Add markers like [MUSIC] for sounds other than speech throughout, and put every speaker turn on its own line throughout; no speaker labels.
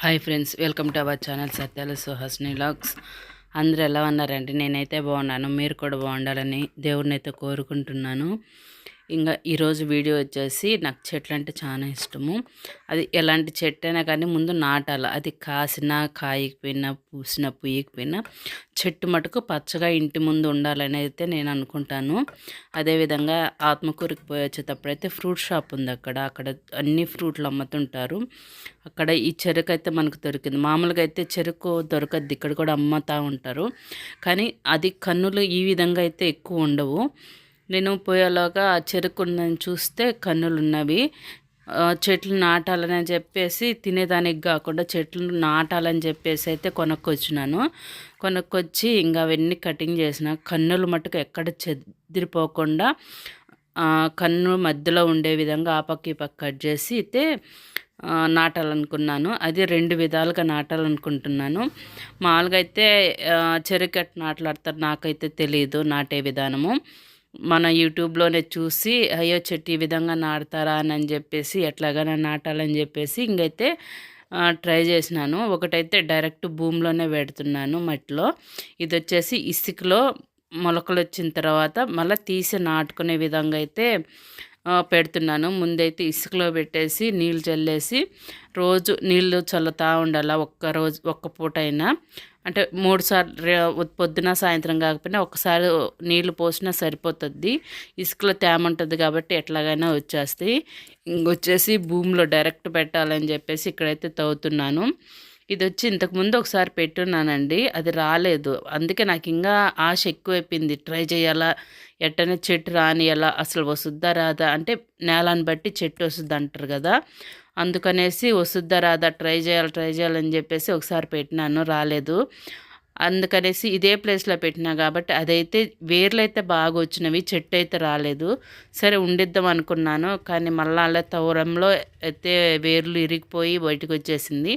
Hi friends welcome to our channel Satyala Suhasini vlogs అందరూ ఎలా ఉన్నారండి? నేనైతే బాగున్నాను మీరు కూడా బాగుండాలని దేవుడిని అయితే కోరుకుంటున్నాను. ఇంకా ఈరోజు వీడియో వచ్చేసి నాకు చెట్లు అంటే చాలా ఇష్టము. అది ఎలాంటి చెట్టు అయినా కానీ ముందు నాటాలి. అది కాసిన కాయకపోయినా పూసిన పుయ్యకపోయినా చెట్టు మటుకు పచ్చగా ఇంటి ముందు ఉండాలని అయితే నేను అనుకుంటాను. అదేవిధంగా ఆత్మకూరికి పోయి వచ్చేటప్పుడు అయితే ఫ్రూట్ షాప్ ఉంది అక్కడ. అక్కడ అన్ని ఫ్రూట్లు అమ్ముతుంటారు. అక్కడ ఈ చెరుకు అయితే మనకు దొరికింది. మామూలుగా అయితే చెరుకు దొరకద్ది. ఇక్కడ కూడా అమ్ముతూ ఉంటారు. కానీ అది కన్నులు ఈ విధంగా అయితే ఎక్కువ ఉండవు. నేను పోయేలాగా ఆ చూస్తే కన్నులు ఉన్నవి చెట్లు నాటాలని చెప్పేసి తినేదానికి కాకుండా చెట్లు నాటాలని చెప్పేసి అయితే కొనుక్కొచ్చినాను. కొనుక్కొచ్చి ఇంకా అవన్నీ కటింగ్ చేసిన కన్నులు మట్టుకు ఎక్కడ చెదిరిపోకుండా కన్ను మధ్యలో ఉండే విధంగా ఆ పక్క ఈ పక్క కట్ చేసి అయితే నాటాలనుకున్నాను. అది రెండు విధాలుగా నాటాలనుకుంటున్నాను. మామూలుగా అయితే చెరుకట్ చెరుకు ఎట్లా నాట్లాడతారు నాకైతే తెలియదు నాటే విధానము. మన యూట్యూబ్లోనే చూసి అయ్యో చెట్టు ఈ విధంగా నాటుతారా అని చెప్పేసి ఎట్లాగైనా నాటాలని చెప్పేసి ఇంకైతే ట్రై చేసినాను. ఒకటైతే డైరెక్ట్ భూమిలోనే పెడుతున్నాను మట్టిలో. ఇది వచ్చేసి ఇసుకలో మొలకలు వచ్చిన తర్వాత మళ్ళీ తీసి నాటుకునే విధంగా అయితే పెడుతున్నాను. ముందైతే ఇసుకలో పెట్టేసి నీళ్ళు చల్లేసి రోజు నీళ్ళు చల్లుతూ ఉండాలి ఒక్క రోజు ఒక్క పూట అయినా అంటే మూడు సార్లు పొద్దున సాయంత్రం కాకపోయినా ఒకసారి నీళ్ళు పోసినా సరిపోతుంది. ఇసుకలో తేమ ఉంటుంది కాబట్టి ఎట్లాగైనా వచ్చేస్తాయి. ఇంకొచ్చేసి భూమిలో డైరెక్ట్ పెట్టాలని చెప్పేసి ఇక్కడైతే తవ్వుతున్నాను. ఇది వచ్చి ఇంతకుముందు ఒకసారి పెట్టున్నానండి. అది రాలేదు. అందుకే నాకు ఇంకా ఆశ ఎక్కువైపోయింది. ట్రై చేయాలా? ఎట్టనే చెట్టు రానియాలా? అసలు వస్తుందా రాదా? అంటే నేలను బట్టి చెట్టు వస్తుంది అంటారు కదా. అందుకనేసి వస్తుందా రాదా ట్రై చేయాలి ట్రై చేయాలని చెప్పేసి ఒకసారి పెట్టినాను రాలేదు. అందుకనేసి ఇదే ప్లేస్లో పెట్టినా కాబట్టి అదైతే వేర్లు అయితే బాగా వచ్చినవి చెట్టు అయితే రాలేదు. సరే ఉండిద్దాం అనుకున్నాను కానీ మళ్ళీ అలా తవ్వడంలో అయితే వేర్లు ఇరిగిపోయి బయటకు వచ్చేసింది.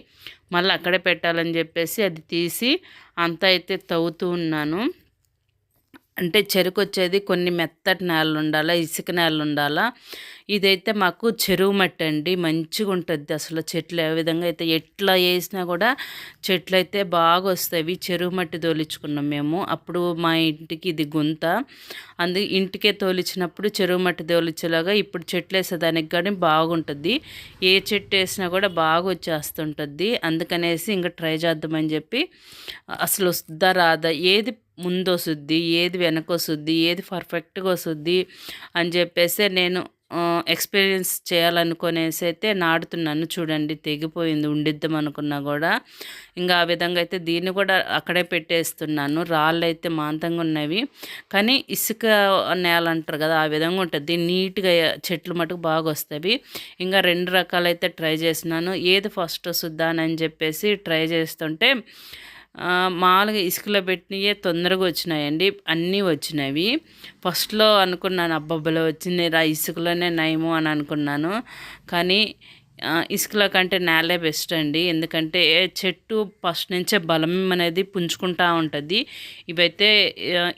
మళ్ళీ అక్కడే పెట్టాలని చెప్పేసి అది తీసి అంతా అయితే తవ్వుతూ ఉన్నాను. అంటే చెరుకు వచ్చేది కొన్ని మెత్తటి నేలలు ఉండాలా ఇసుక నేలలు ఉండాలా ఇదైతే మాకు చెరువు మట్టి అండి. మంచిగా ఉంటుంది అసలు చెట్లు ఏ విధంగా అయితే ఎట్లా వేసినా కూడా చెట్లు అయితే బాగా వస్తాయి చెరువు మట్టి తోలించుకున్నాం మేము. అప్పుడు మా ఇంటికి ఇది గుంత. అందు ఇంటికే తోలిచ్చినప్పుడు చెరువు మట్టి తోలించేలాగా ఇప్పుడు చెట్లు వేసేదానికి కానీ బాగుంటుంది. ఏ చెట్టు వేసినా కూడా బాగా వచ్చేస్తుంటుంది అందుకనేసి ఇంకా ట్రై చేద్దామని చెప్పి అసలు వస్తుందా రాదా? ఏది ముందు వస్తుంది ఏది వెనక వస్తుంది ఏది పర్ఫెక్ట్గా వస్తుంది అని చెప్పేసి నేను ఎక్స్పీరియన్స్ చేయాలనుకునేసి అయితే నాటుతున్నాను చూడండి తెగిపోయింది ఉండిద్దాం అనుకున్నా కూడా. ఇంకా ఆ విధంగా అయితే దీన్ని కూడా అక్కడే పెట్టేస్తున్నాను. రాళ్ళు అయితే మాంతంగా ఉన్నవి. కానీ ఇసుక నేల అంటారు కదా ఆ విధంగా ఉంటుంది. నీట్గా చెట్లు మటుకు బాగా వస్తాయి. ఇంకా రెండు రకాలైతే ట్రై చేసినాను ఏది ఫస్ట్ వస్తుందా అని చెప్పేసి ట్రై చేస్తుంటే మామూలుగా ఇసుకలో పెట్టినయే తొందరగా వచ్చినాయండి. అన్నీ వచ్చినవి. ఫస్ట్లో అనుకున్నాను అబ్బబ్బలో వచ్చింది రా ఇసుకలోనే నయము అని అనుకున్నాను. కానీ ఇసుకల కంటే నేలే బెస్ట్ అండి. ఎందుకంటే చెట్టు ఫస్ట్ నుంచే బలం అనేది పుంజుకుంటా ఉంటుంది. ఇవైతే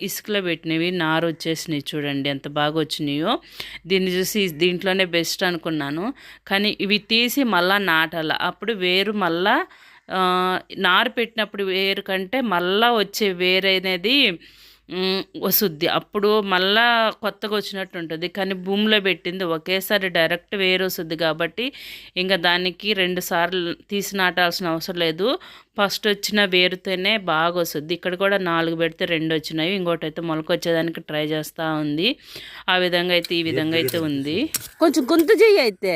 ఇసుకలో పెట్టినవి నారు వచ్చేసినాయి చూడండి ఎంత బాగా వచ్చినాయో. దీన్ని చూసి దీంట్లోనే బెస్ట్ అనుకున్నాను. కానీ ఇవి తీసి మళ్ళా నాటాల. అప్పుడు వేరు మళ్ళా నారు పెట్టినప్పుడు వేరు కంటే మళ్ళా వచ్చే వేరు అనేది మ్, వస్తుంది అప్పుడు మళ్ళా కొత్తగా వచ్చినట్టు ఉంటుంది. కానీ భూమిలో పెట్టింది ఒకేసారి డైరెక్ట్ వేరు వస్తుంది కాబట్టి ఇంకా దానికి రెండు సార్లు తీసి నాటాల్సిన అవసరం లేదు. ఫస్ట్ వచ్చిన వేరుతోనే బాగా వస్తుంది ఇక్కడ కూడా నాలుగు పెడితే రెండు వచ్చినాయి. ఇంకోటి అయితే మొలక వచ్చేదానికి ట్రై చేస్తూ ఉంది. ఆ విధంగా అయితే ఈ విధంగా అయితే ఉంది. కొంచెం గొంతు చెయ్యి అయితే.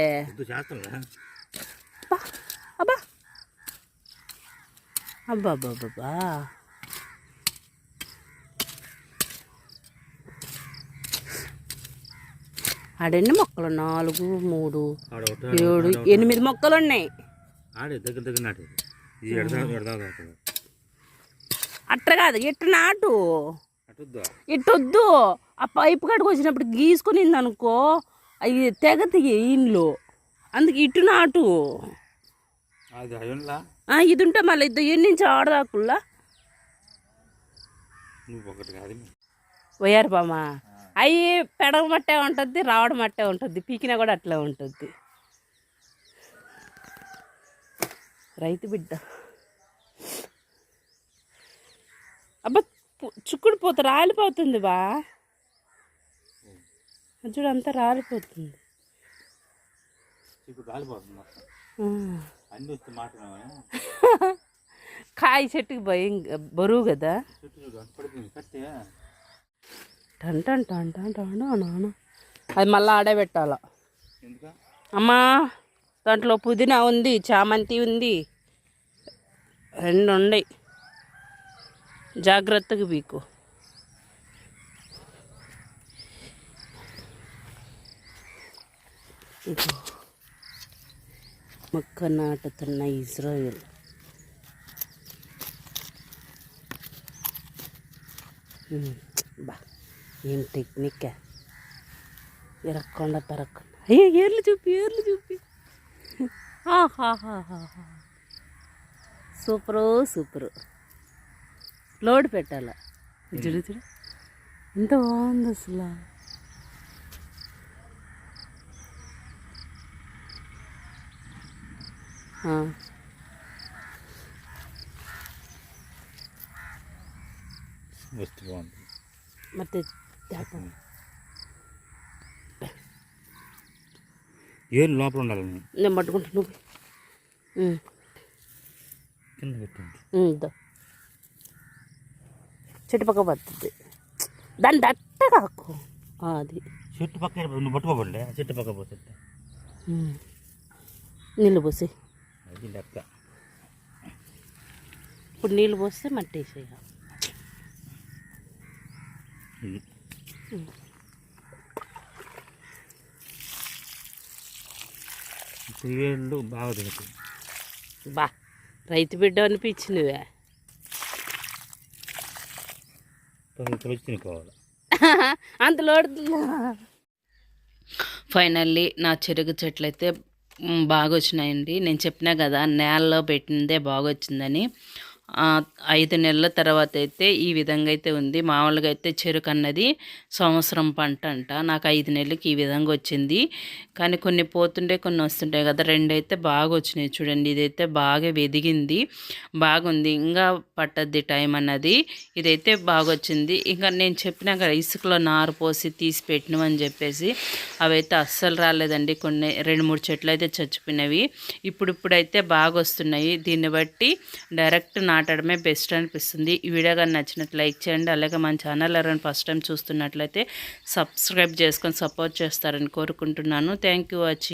అబ్బా. అబ్బా అబ్బా అబ్బా ఆడెన్ని మొక్కలు? నాలుగు మూడు ఏడు ఎనిమిది మొక్కలు ఉన్నాయి అట్ట కాదు ఇట్ట నాటు? ఇట్టొద్దు. ఆ పైపు కట్టుకు వచ్చినప్పుడు గీసుకునింది అనుకో అవి తెగతాయి ఇండ్లు. అందుకే ఇటు నాటు. ఇది ఉంటే మళ్ళీ ఇద్దరు ఎన్ని నుంచి ఆడదాకుల్లా? పోయారు బామా అవి పెడవ మట్టే ఉంటుంది రావడం మట్టే ఉంటుంది పీకినా కూడా అట్లే ఉంటుంది రైతు బిడ్డ. అబ్బా చుక్కుడు పోత రాలిపోతుంది బా. అది చూడు అంతా రాలిపోతుంది
ఇప్పుడు రాలిపోతుంది మొత్తం
ఆ.
అన్ని వస్తే మాట్లాడమని
కాయ చెట్టుకి భయం బరువు కదా? అది మళ్ళీ ఆడబెట్టాల అమ్మా దాంట్లో పుదీనా ఉంది చామంతి ఉంది. రెండు ఉన్నాయి జాగ్రత్తగా బీకు ఇదిగో. మొక్క నాటుతున్న ఇజ్రాయెల్ బా ఏం టెక్నిక్ ఇరక్కుండా తరక్కుండా. అయ్యో ఏర్లు చూపి ఏర్లు చూపి. Super super. లోడ్ పెట్టాల? చూడు. ఎంత బాగుంది అసలు ఆ,
వస్తు బాగుంది
ಮತ್ತೆ త్యాపం.
ఏం లోపల ఉండాలి
నేను పట్టుకుంటా నువ్వు ఉమ్,
కింద పెట్టండి
ఉమ్, ఇద్దో చెట్టు పక్క పడుతుంది దాన్ని దట్టగా కాకు ఆ, అది
చెట్టు పక్క నువ్వు పట్టుకోబడలే చెట్టు పక్క పోతే
ఉమ్. నీళ్ళు పోసి
అది లెక్క.
ఇప్పుడు నీళ్ళు పోస్తే మట్టి
బాగా దిగుతాయి
బా రైతు బిడ్డ అనిపించినవే.
తినుకోవాలి [LAUGHS]
అంత లోడుతుందా? ఫైనల్లీ నా చెరుకు చెట్లు అయితే బాగా వచ్చినాయండి నేను చెప్పినా కదా నేలలో పెట్టిందే బాగా వచ్చిందని ఐదు నెలల తర్వాత అయితే ఈ విధంగా అయితే ఉంది. మామూలుగా అయితే చెరుకు అన్నది సంవత్సరం పంట అంట. నాకు ఐదు నెలలకి ఈ విధంగా వచ్చింది. కానీ కొన్ని పోతుండే కొన్ని వస్తుంటాయి కదా రెండు అయితే బాగా వచ్చినాయి చూడండి. ఇదైతే బాగా వెదిగింది బాగుంది. ఇంకా పట్టద్ది టైం అన్నది. ఇదైతే బాగా వచ్చింది ఇంకా నేను చెప్పినా కదా ఇసుకలో నారు పోసి తీసి పెట్టినమని చెప్పేసి. అవైతే అస్సలు రాలేదండి. కొన్ని రెండు మూడు చెట్లు అయితే చచ్చిపోయినవి. ఇప్పుడు ఇప్పుడైతే బాగా వస్తున్నాయి దీన్ని బట్టి డైరెక్ట్ నాటడమే బెస్ట్ అనిపిస్తుంది. ఈ వీడియో కానీ నచ్చినట్లు లైక్ చేయండి. అలాగే మన ఛానల్ ఎవరైనా ఫస్ట్ టైం చూస్తున్నట్లయితే సబ్స్క్రైబ్ చేసుకొని సపోర్ట్ చేస్తారని కోరుకుంటున్నాను. Thank you watching